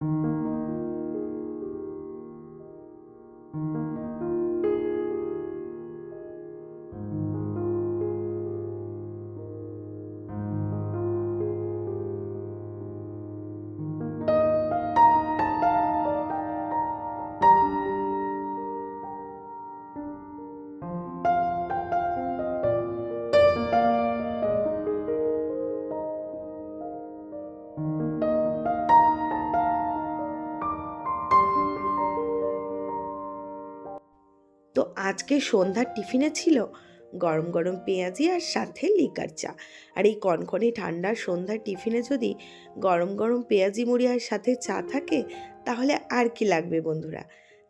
তো আজকে সন্ধ্যার টিফিনে ছিল গরম গরম পেঁয়াজি আর সাথে লিকার চা। আর এই কনকনে ঠান্ডার সন্ধ্যার টিফিনে যদি গরম গরম পেঁয়াজি মুড়ি আর সাথে চা থাকে, তাহলে আর কি লাগবে বন্ধুরা?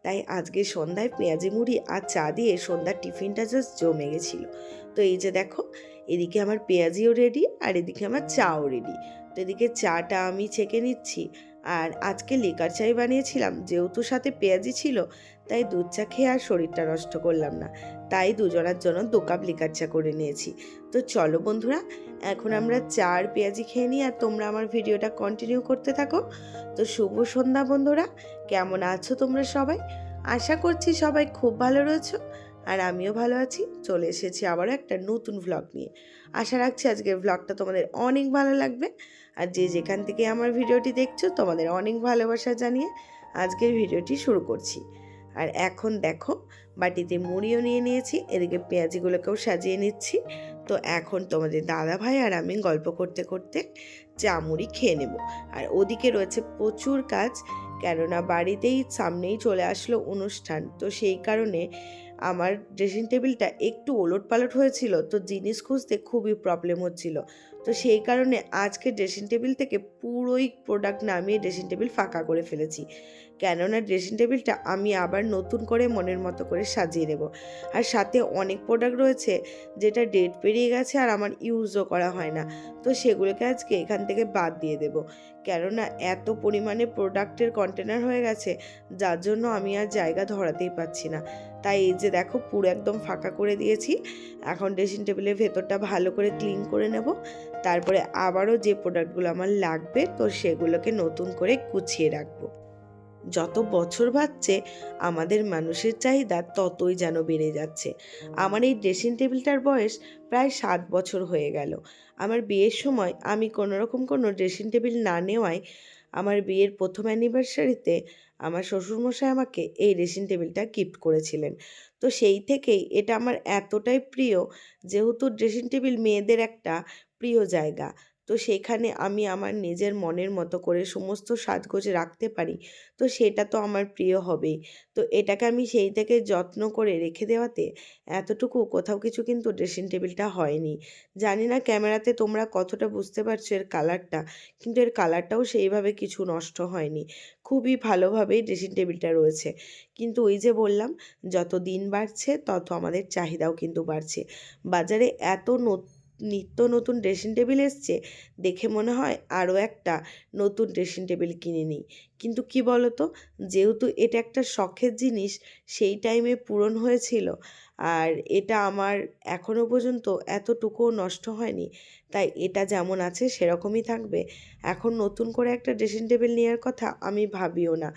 তাই আজকে সন্ধ্যায় পেঁয়াজি মুড়ি আর চা দিয়ে সন্ধ্যার টিফিনটা জাস্ট জমে গেছিল। তো এই যে দেখো, এদিকে আমার পেঁয়াজিও রেডি আর এদিকে আমার চাও রেডি তো এদিকে চাটা আমি ছেঁকে নিচ্ছি আর আজকে লিকার চাই বানিয়েছিলাম, যেহেতু সাথে পেঁয়াজি ছিল, তাই দুধ চা খেয়ে আর শরীরটা নষ্ট করলাম না। তাই দুজনার জন্য দু কাপ লিকার চা করে নিয়েছি। তো চলো বন্ধুরা, এখন আমরা চার পেঁয়াজি খেয়ে নিই আর তোমরা আমার ভিডিওটা কন্টিনিউ করতে থাকো। তো শুভ সন্ধ্যা বন্ধুরা, কেমন আছো তোমরা সবাই? আশা করছি সবাই খুব ভালো রয়েছো। আর আমিও ভালো আছি। চলে এসেছি আবারও একটা নতুন ভ্লগ নিয়ে। আশা রাখছি আজকের ভ্লগটা তোমাদের অনেক ভালো লাগবে। আর যে যেখান থেকে আমার ভিডিওটি দেখছ, তোমাদের অনেক ভালোবাসা জানিয়ে আজকের ভিডিওটি শুরু করছি। আর এখন দেখো, বাটিতে মুড়িও নিয়ে নিয়েছি, এদিকে পেঁয়াজিগুলোকেও সাজিয়ে নিচ্ছি। তো এখন তোমাদের দাদা ভাই আর আমি গল্প করতে করতে চা মুড়ি খেয়ে নেব। আর ওদিকে রয়েছে প্রচুর কাজ, কেননা বাড়িতেই সামনেই চলে আসলো অনুষ্ঠান। তো সেই কারণে আমার ড্রেসিং টেবিলটা একটু ওলট পালট হয়েছিল, তো জিনিস খুঁজতে খুবই প্রবলেম হচ্ছিল। তো সেই কারণে আজকে ড্রেসিং টেবিল থেকে পুরোই প্রোডাক্ট নামিয়ে ড্রেসিং টেবিল ফাঁকা করে ফেলেছি। কেননা ড্রেসিং টেবিলটা আমি আবার নতুন করে মনের মতো করে সাজিয়ে নেব। আর সাথে অনেক প্রোডাক্ট রয়েছে যেটা ডেট পেরিয়ে গেছে আর আমার ইউজও করা হয় না। তো সেগুলোকে আজকে এখান থেকে বাদ দিয়ে দেব। কেননা এত পরিমাণে প্রোডাক্টের কন্টেনার হয়ে গেছে, যার জন্য আমি আর জায়গা ধরাতেই পাচ্ছি না। তাই এই যে দেখো পুরো একদম ফাঁকা করে দিয়েছি। এখন ড্রেসিং টেবিলের ভেতরটা ভালো করে ক্লিন করে নেব। তারপরে আবারও যে প্রোডাক্টগুলো আমার লাগবে, তো সেগুলোকে নতুন করে গুছিয়ে রাখব। যত বছর বাড়ছে আমাদের মানুষের চাহিদা ততই যেন বেড়ে যাচ্ছে। আমার এই ড্রেসিং টেবিলটার বয়স প্রায় সাত বছর হয়ে গেল। আমার বিয়ের সময় আমি কোনো রকম কোনো ড্রেসিং টেবিল না নেওয়ায় আমার বিয়ের প্রথম অ্যানিভার্সারিতে আমার শ্বশুরমশাই আমাকে এই ড্রেসিং টেবিলটা গিফট করেছিলেন। তো সেই থেকেই এটা আমার এতটাই প্রিয়, যেহেতু ড্রেসিং টেবিল মেয়েদের একটা প্রিয় জায়গা। তো সেখানে আমি আমার নিজের মনের মতো করে সমস্ত সাজগোজ রাখতে পারি। তো সেটা তো আমার প্রিয় হবেই। তো এটাকে আমি সেই থেকে যত্ন করে রেখে দেওয়াতে এতটুকু কোথাও কিছু কিন্তু ড্রেসিং টেবিলটা হয়নি। জানি না ক্যামেরাতে তোমরা কতটা বুঝতে পারছ এর কালারটা কিন্তু এর কালারটাও সেইভাবে কিছু নষ্ট হয়নি। খুবই ভালোভাবেই ড্রেসিং টেবিলটা রয়েছে। কিন্তু ওই যে বললাম, যত দিন বাড়ছে তত আমাদের চাহিদাও কিন্তু বাড়ছে। বাজারে এত নতুন নিত্য নতুন ড্রেসিং টেবিল এসছে, দেখে মনে হয় আরও একটা নতুন ড্রেসিং টেবিল কিনে নিই। কিন্তু কি বলো তো যেহেতু এটা একটা শখের জিনিস, সেই টাইমে পূরণ হয়েছিল। আর এটা আমার এখনও পর্যন্ত এতটুকুও নষ্ট হয়নি। তাই এটা যেমন আছে, সেরকমই থাকবে। এখন নতুন করে একটা ড্রেসিং টেবিল নেওয়ার কথা আমি ভাবিও না।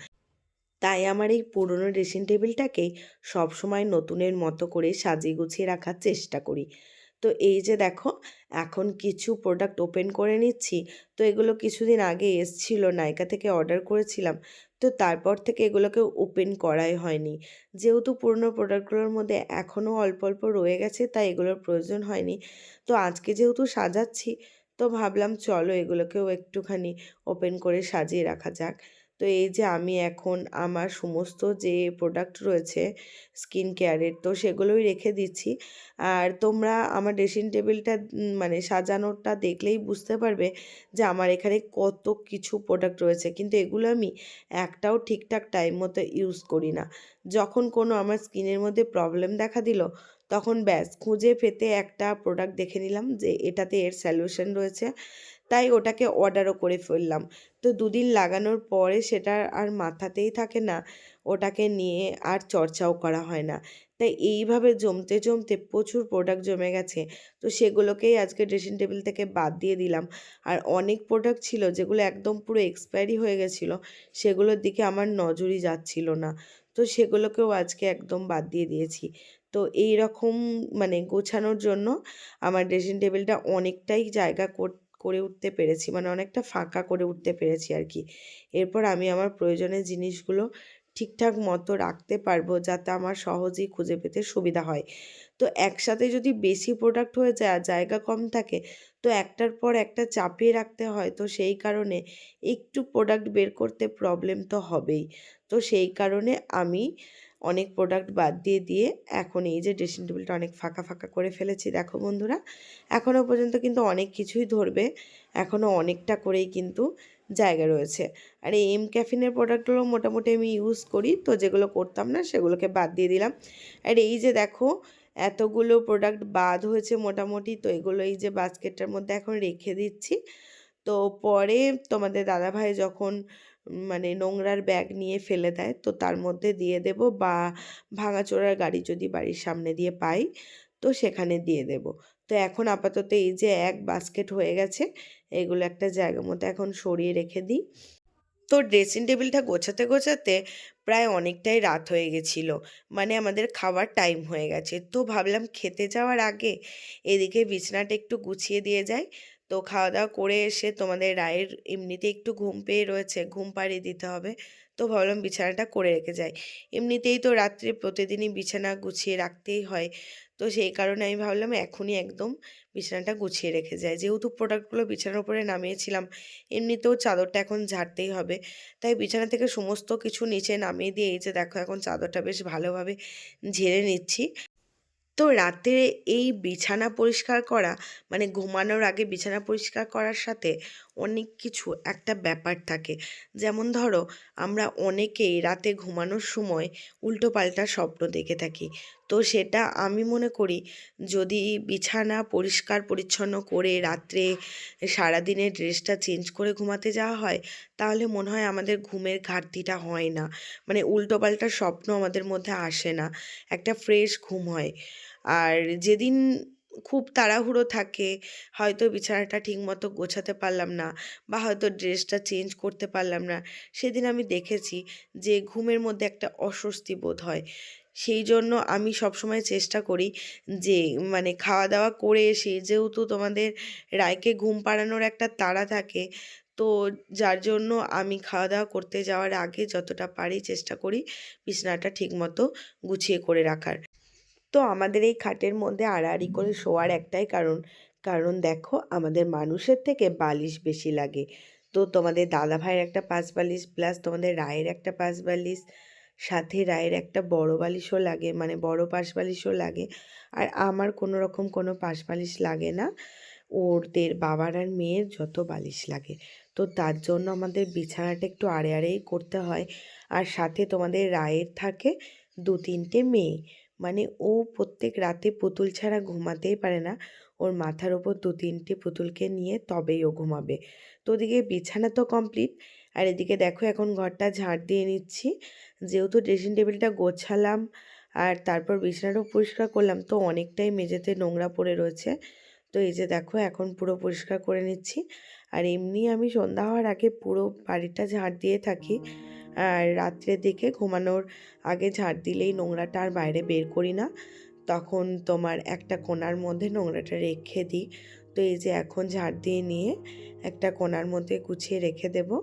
তাই আমার এই পুরনো ড্রেসিং টেবিলটাকেই সবসময় নতুনের মতো করে সাজিয়ে গুছিয়ে রাখার চেষ্টা করি। তো এই যে দেখো, এখন কিছু প্রোডাক্ট ওপেন করে নিচ্ছি। তো এগুলো কিছুদিন আগে এসছিল নাইকা থেকে অর্ডার করেছিলাম। তো তারপর থেকে এগুলোকে ওপেন করাই হয়নি। যেহেতু পুরনো প্রোডাক্টগুলোর মধ্যে এখনও অল্প অল্প রয়ে গেছে, তাই এগুলোর প্রয়োজন হয়নি। তো আজকে যেহেতু সাজাচ্ছি, তো ভাবলাম চলো এগুলোকেও একটুখানি ওপেন করে সাজিয়ে রাখা যাক। তো এই যে আমি এখন আমার সমস্ত যে প্রোডাক্ট রয়েছে স্কিন কেয়ারের তো সেগুলোই রেখে দিচ্ছি। আর তোমরা আমার ড্রেসিং টেবিলটা মানে সাজানোটা দেখলেই বুঝতে পারবে যে আমার এখানে কত কিছু প্রোডাক্ট রয়েছে। কিন্তু এগুলো আমি একটাও ঠিকঠাক টাইম মতো ইউজ করি না। যখন কোনো আমার স্কিনের মধ্যে প্রবলেম দেখা দিল, তখন ব্যাস, খুঁজে পেতে একটা প্রোডাক্ট দেখে নিলাম যে এটাতে এর সলিউশন রয়েছে। তাই ওটাকে অর্ডারও করে ফেললাম। তো দুদিন লাগানোর পরে সেটা আর মাথাতেই থাকে না। ওটাকে নিয়ে আর চর্চাও করা হয় না। তাই এইভাবে জমতে জমতে প্রচুর প্রোডাক্ট জমে গেছে। তো সেগুলোকেই আজকে ড্রেসিং টেবিল থেকে বাদ দিয়ে দিলাম। আর অনেক প্রোডাক্ট ছিল যেগুলো একদম পুরো এক্সপায়ারি হয়ে গেছিল, সেগুলোর দিকে আমার নজরই যাচ্ছিল না। তো সেগুলোকেও আজকে একদম বাদ দিয়ে দিয়েছি। তো এই রকম মানে গোছানোর জন্য আমার ড্রেসিং টেবিলটা অনেকটাই জায়গা কর- করে উঠতে পেরেছি মানে অনেকটা ফাঁকা করে উঠতে পেরেছি আর কি। এরপর আমি আমার প্রয়োজনীয় জিনিসগুলো ঠিকঠাক মতো রাখতে পারব যাতে আমার সহজেই খুঁজে পেতে সুবিধা হয়। তো একসাথে যদি বেশি প্রোডাক্ট হয়ে যায় জায়গা কম থাকে, তো একটার পর একটা চাপিয়ে রাখতে হয়, তো সেই কারণে একটু প্রোডাক্ট বের করতে প্রবলেম তো হবেই। তো সেই কারণে আমি অনেক প্রোডাক্ট বাদ দিয়ে দিয়ে এখন এই যে ড্রেসিং টেবিলটা অনেক ফাঁকা ফাঁকা করে ফেলেছি। দেখো বন্ধুরা এখনও পর্যন্ত কিন্তু অনেক কিছুই ধরবে এখনও অনেকটা করেই কিন্তু জায়গা রয়েছে। আর এই এম ক্যাফিনের প্রোডাক্টগুলো মোটামুটি আমি ইউজ করি, তো যেগুলো করতাম না সেগুলোকে বাদ দিয়ে দিলাম। আর এই যে দেখো, এতগুলো প্রোডাক্ট বাদ হয়েছে মোটামুটি, তো এগুলো এই যে বাস্কেটটার মধ্যে এখন রেখে দিচ্ছি। তো পরে তোমাদের দাদাভাই যখন মানে নোংরার ব্যাগ নিয়ে ফেলে দেয়। তো তার মধ্যে দিয়ে দেব বা ভাঙাচোরার গাড়ি যদি বাড়ির সামনে দিয়ে পাই, তো সেখানে দিয়ে দেব। তো এখন আপাতত এই যে এক বাস্কেট হয়ে গেছে, এগুলো একটা জায়গা মতো এখন সরিয়ে রেখে দিই। তো ড্রেসিং টেবিলটা গোছাতে গোছাতে প্রায় অনেকটাই রাত হয়ে গেছিল মানে আমাদের খাওয়ার টাইম হয়ে গেছে। তো ভাবলাম খেতে যাওয়ার আগে এদিকে বিছানাটা একটু গুছিয়ে দিয়ে যাই। তো খাওয়া দাওয়া করে এসে তোমাদের রায়ের এমনিতে একটু ঘুম পেয়ে রয়েছে, ঘুম পাড়িয়ে দিতে হবে। তো ভাবলাম বিছানাটা করে রেখে যাই। এমনিতেই তো রাত্রে প্রতিদিনই বিছানা গুছিয়ে রাখতেই হয়। তো সেই কারণে আমি ভাবলাম এখনই একদম বিছানাটা গুছিয়ে রেখে যাই। যেহেতু প্রোডাক্টগুলো বিছানার উপরে নামিয়েছিলাম, এমনিতেও চাদরটা এখন ঝাড়তেই হবে। তাই বিছানা থেকে সমস্ত কিছু নিচে নামিয়ে দিয়ে এই যে দেখো এখন চাদরটা বেশ ভালোভাবে ঝেড়ে নিচ্ছি। তো রাতে এই বিছানা পরিষ্কার করা মানে ঘুমানোর আগে বিছানা পরিষ্কার করার সাথে অনেক কিছু একটা ব্যাপার থাকে। যেমন ধরো, আমরা অনেকেই রাতে ঘুমানোর সময় উল্টো পাল্টা স্বপ্ন দেখে থাকি। তো সেটা আমি মনে করি যদি বিছানা পরিষ্কার পরিচ্ছন্ন করে রাত্রে সারাদিনের ড্রেসটা চেঞ্জ করে ঘুমাতে যাওয়া হয়, তাহলে মনে হয় আমাদের ঘুমের ঘাটতিটা হয় না। মানে উল্টোপাল্টা স্বপ্ন আমাদের মধ্যে আসে না। একটা ফ্রেশ ঘুম হয়। আর যেদিন খুব তাড়াহুড়ো থাকে। হয়তো বিছানাটা ঠিকমতো গোছাতে পারলাম না বা হয়তো ড্রেসটা চেঞ্জ করতে পারলাম না। সেদিন আমি দেখেছি যে ঘুমের মধ্যে একটা অস্বস্তি বোধ হয়। সেই জন্য আমি সবসময় চেষ্টা করি যে মানে খাওয়া দাওয়া করে এসে যেহেতু তোমাদের রায়কে ঘুম পাড়ানোর একটা তাড়া থাকে, তো যার জন্য আমি খাওয়া দাওয়া করতে যাওয়ার আগে যতটা পারি চেষ্টা করি বিছানাটা ঠিকমতো গুছিয়ে করে রাখার। তো আমাদের এই খাটের মধ্যে আড়াআড়ি করে শোয়ার একটাই কারণ। কারণ দেখো, আমাদের মানুষের থেকে বালিশ বেশি লাগে। তো তোমাদের দাদা ভাইয়ের একটা পাঁচ বালিশ প্লাস তোমাদের রায়ের একটা পাঁচ বালিশ, সাথে রায়ের একটা বড় বালিশও লাগে মানে বড় পাশ বালিশও লাগে। আর আমার কোনো রকম কোনো পাশ বালিশ লাগে না। ওরদের বাবার আর মেয়ের যত বালিশ লাগে। তো তার জন্য আমাদের বিছানাটা একটু আড়ে আড়েই করতে হয়। আর সাথে তোমাদের রায়ের থাকে দু তিনটে মেয়ে। মানে ও প্রত্যেক রাতে পুতুল ছাড়া ঘুমাতেই পারে না। ওর মাথার ওপর দু তিনটে পুতুলকে নিয়ে তবেই ও ঘুমাবে। তো ওদিকে বিছানা তো কমপ্লিট আর এদিকে দেখো এখন ঘরটা ঝাড় দিয়ে নিচ্ছি। যেহেতু ড্রেসিং টেবিলটা গোছালাম আর তারপর বিছানাটাও পরিষ্কার করলাম, তো অনেকটাই মেঝেতে নোংরা পড়ে রয়েছে। তো এই যে দেখো এখন পুরো পরিষ্কার করে নিচ্ছি। আর এমনি আমি সন্ধ্যা হওয়ার আগে পুরো বাড়িটা ঝাড় দিয়ে থাকি। আর রাত্রের দিকে ঘুমানোর আগে ঝাড় দিলেই নোংরাটা আর বাইরে বের করি না। তখন তোমার একটা কোনার মধ্যে নোংরাটা রেখে দিই। তো এই যে এখন ঝাড় দিয়ে নিয়ে একটা কোনার মধ্যে গুছিয়ে রেখে দেব।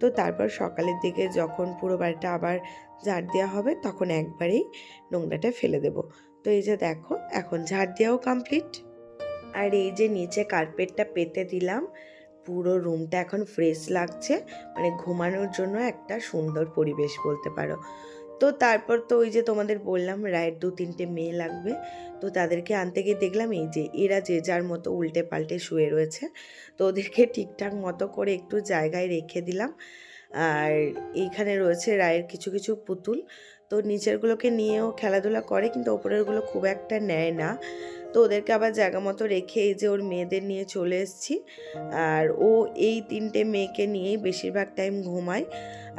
তো তারপর সকালের দিকে যখন পুরো বাড়িটা আবার ঝাড় দেওয়া হবে, তখন একবারেই নোংরাটা ফেলে দেব। তো এই যে দেখো, এখন ঝাড় দেওয়াও কমপ্লিট আর এই যে নিচে কার্পেটটা পেতে দিলাম। পুরো রুমটা এখন ফ্রেশ লাগছে। মানে ঘুমানোর জন্য একটা সুন্দর পরিবেশ বলতে পারো। তো তারপর তো ওই যে তোমাদের বললাম, রায়ের দু তিনটে মেয়ে লাগবে। তো তাদেরকে আনতে গিয়ে দেখলাম, এই যে এরা যে যার মতো উল্টে পাল্টে শুয়ে রয়েছে। তো ওদেরকে ঠিকঠাক মতো করে একটু জায়গায় রেখে দিলাম। আর এইখানে রয়েছে রায়ের কিছু কিছু পুতুল। তো নিচেরগুলোকে নিয়েও খেলাধুলা করে, কিন্তু ওপরেরগুলো খুব একটা নেয় না। তো ওদেরকে আবার জায়গা মতো রেখে এই যে ওর মেয়েদের নিয়ে চলে এসেছি। আর ও এই তিনটে মেয়েকে নিয়েই বেশিরভাগ টাইম ঘুমায়।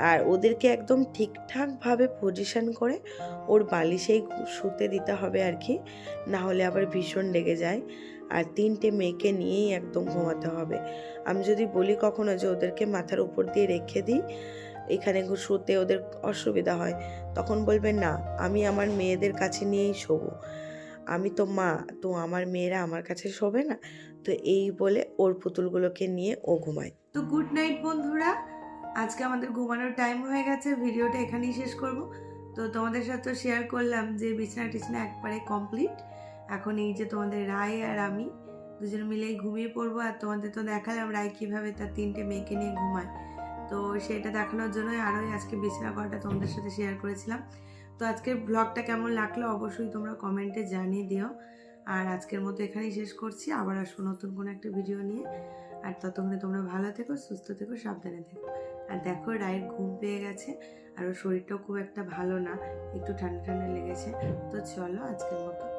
আর ওদেরকে একদম ঠিকঠাকভাবে পজিশন করে ওর বালিশেই শুতে দিতে হবে আর কি, না হলে আবার ভীষণ লেগে যায়। আর তিনটে মেয়েকে নিয়েই একদম ঘুমাতে হবে। আমি যদি বলি কখনো যে ওদেরকে মাথার উপর দিয়ে রেখে দিই, এখানে শুতে ওদের অসুবিধা হয়, তখন বলবে না, আমি আমার মেয়েদের কাছে নিয়েই শোবো। আমি তো মা, তো আমার মেয়েরা আমার কাছে শোবে না। তো এই বলে ওর পুতুলগুলোকে নিয়ে ও ঘুমায়। তো গুড নাইট বন্ধুরা। আজকে আমাদের ঘুমানোর টাইম হয়ে গেছে। ভিডিওটা এখানেই শেষ করব। তো তোমাদের সাথে শেয়ার করলাম যে বিছানা টিছনা একবারে কমপ্লিট এখন এই যে তোমাদের রায় আর আমি দুজন মিলেই ঘুমিয়ে পড়ব। আর তোমাদের তো দেখালাম রায় কীভাবে তার তিনটে মেয়েকে নিয়ে ঘুমায়। তো সেটা দেখানোর জন্যই আরোই আজকে বিছানা করাটা তোমাদের সাথে শেয়ার করেছিলাম। তো আজকের ব্লগটা কেমন লাগল অবশ্যই তোমরা কমেন্টে জানিয়ে দিও। আর আজকের মতো এখানেই শেষ করছি। আবার আসব নতুন কোনো একটা ভিডিও নিয়ে। আর ততক্ষণে তোমরা ভালো থেকো, সুস্থ থেকো, সাবধানে থেকো। আর দেখো, রায়ের ঘুম পেয়ে গেছে। আর ওর শরীরটাও খুব একটা ভালো না। একটু ঠান্ডা ঠান্ডা লেগেছে। তো চলো আজকের মতো